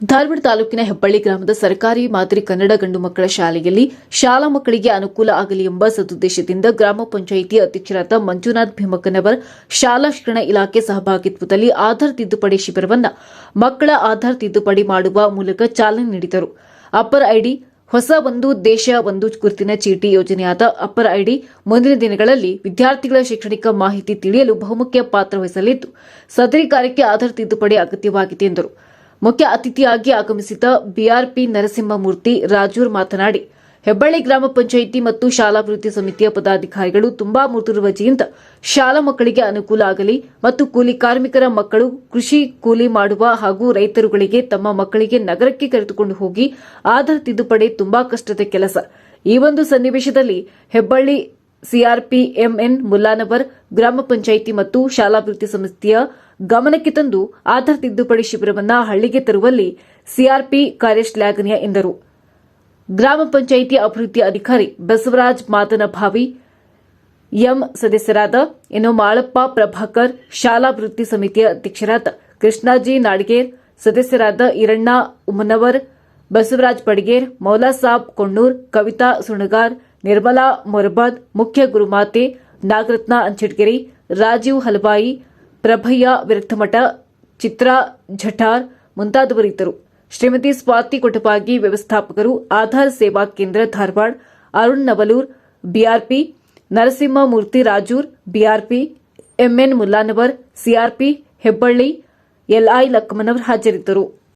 ಧಾರವಾಡ ತಾಲೂಕಿನ ಹೆಬ್ಬಳ್ಳಿ ಗ್ರಾಮದ ಸರ್ಕಾರಿ ಮಾದರಿ ಕನ್ನಡ ಗಂಡು ಮಕ್ಕಳ ಶಾಲೆಯಲ್ಲಿ ಶಾಲಾ ಮಕ್ಕಳಿಗೆ ಅನುಕೂಲ ಆಗಲಿ ಎಂಬ ಸದುದ್ದೇಶದಿಂದ ಗ್ರಾಮ ಪಂಚಾಯಿತಿ ಅಧ್ಯಕ್ಷರಾದ ಮಂಜುನಾಥ್ ಭೀಮಕ್ಕನವರ್ ಶಾಲಾ ಶಿಕ್ಷಣ ಇಲಾಖೆ ಸಹಭಾಗಿತ್ವದಲ್ಲಿ ಆಧಾರ್ ತಿದ್ದುಪಡಿ ಶಿಬಿರವನ್ನು ಮಕ್ಕಳ ಆಧಾರ್ ತಿದ್ದುಪಡಿ ಮಾಡುವ ಮೂಲಕ ಚಾಲನೆ ನೀಡಿದರು. ಅಪ್ಪರ್ ಐಡಿ, ಹೊಸ ಒಂದು, ದೇಶ ಒಂದು ಗುರುತಿನ ಚೀಟಿ ಯೋಜನೆಯಾದ ಅಪ್ಪರ್ ಐಡಿ ಮುಂದಿನ ದಿನಗಳಲ್ಲಿ ವಿದ್ಯಾರ್ಥಿಗಳ ಶೈಕ್ಷಣಿಕ ಮಾಹಿತಿ ತಿಳಿಯಲು ಬಹುಮುಖ್ಯ ಪಾತ್ರ ವಹಿಸಲಿದ್ದು, ಸದರಿ ಕಾರ್ಯಕ್ಕೆ ಆಧಾರ್ ತಿದ್ದುಪಡಿ ಅಗತ್ಯವಾಗಿದೆ ಎಂದರು. ಮುಖ್ಯ ಅತಿಥಿಯಾಗಿ ಆಗಮಿಸಿದ ಬಿಆರ್ಪಿ ನರಸಿಂಹಮೂರ್ತಿ ರಾಜೂರ್ ಮಾತನಾಡಿ, ಹೆಬ್ಬಳ್ಳಿ ಗ್ರಾಮ ಪಂಚಾಯಿತಿ ಮತ್ತು ಶಾಲಾಭಿವೃದ್ಧಿ ಸಮಿತಿಯ ಪದಾಧಿಕಾರಿಗಳು ತುಂಬಾ ಮುತುರ್ವಜಿಯಿಂದ ಶಾಲಾ ಮಕ್ಕಳಿಗೆ ಅನುಕೂಲ ಆಗಲಿ ಮತ್ತು ಕೂಲಿ ಕಾರ್ಮಿಕರ ಮಕ್ಕಳು ಕೃಷಿ ಕೂಲಿ ಮಾಡುವ ಹಾಗೂ ರೈತರುಗಳಿಗೆ ತಮ್ಮ ಮಕ್ಕಳಿಗೆ ನಗರಕ್ಕೆ ಕರೆದುಕೊಂಡು ಹೋಗಿ ಆಧಾರ್ ತಿದ್ದುಪಡಿ ತುಂಬಾ ಕಷ್ಟದ ಕೆಲಸ. ಈ ಒಂದು ಸನ್ನಿವೇಶದಲ್ಲಿ ಹೆಬ್ಬಳ್ಳಿ ಸಿಆರ್ಪಿ ಎಂಎನ್ ಮುಲ್ಲಾನವರ್, ಗ್ರಾಮ ಪಂಚಾಯಿತಿ ಮತ್ತು ಶಾಲಾಭಿವೃದ್ಧಿ ಸಮಿತಿಯ ಗಮನಕ್ಕೆ ತಂದು ಆಧಾರ್ ತಿದ್ದುಪಡಿ ಶಿಬಿರವನ್ನು ಹಳ್ಳಿಗೆ ತರುವಲ್ಲಿ ಸಿಆರ್ಪಿ ಕಾರ್ಯಶ್ಲಾಘನೀಯ ಎಂದರು. ಗ್ರಾಮ ಪಂಚಾಯಿತಿ ಅಭಿವೃದ್ಧಿ ಅಧಿಕಾರಿ ಬಸವರಾಜ್ ಮಾತನಭಾವಿ ಎಂ ಸದಸ್ಯರಾದ ಇನ್ನು ಮಾಳಪ್ಪ ಪ್ರಭಾಕರ್ ಶಾಲಾಭಿವೃದ್ಧಿ ಸಮಿತಿಯ ಅಧ್ಯಕ್ಷರಾದ ಕೃಷ್ಣಾಜಿ ನಾಡಿಗೇರ್, ಸದಸ್ಯರಾದ ಇರಣ್ಣ ಉಮ್ಮನವರ್, ಬಸವರಾಜ್ ಪಡಿಗೇರ್ ಮೌಲಾಸಾಬ್ ಕೊಣ್ಣೂರ್, ಕವಿತಾ ಸುಣಗಾರ್, ನಿರ್ಮಲಾ ಮೊರಬಾದ್, ಮುಖ್ಯ ಗುರುಮಾತೆ ನಾಗರತ್ನ ಅಂಚಡ್ಗೆರಿ, ರಾಜೀವ್ ಹಲವಾಯಿ ಪ್ರಭಯ್ಯ ವಿರಕ್ತಮಠ ಚಿತ್ರಾ ಝಠಾರ್ ಮುಂತಾದವರಿದ್ದರು. ಶ್ರೀಮತಿ ಸ್ವಾತಿ ಕೊಟಪಾಗಿ ವ್ಯವಸ್ಥಾಪಕರು, ಆಧಾರ್ ಸೇವಾ ಕೇಂದ್ರ Dharwad, Arun Navalur BRP Narasimhamurthy Rajur BRP MN Mullanavar CRP Hebballi LI Lakkammanavar ಹಾಜರಿದ್ದರು.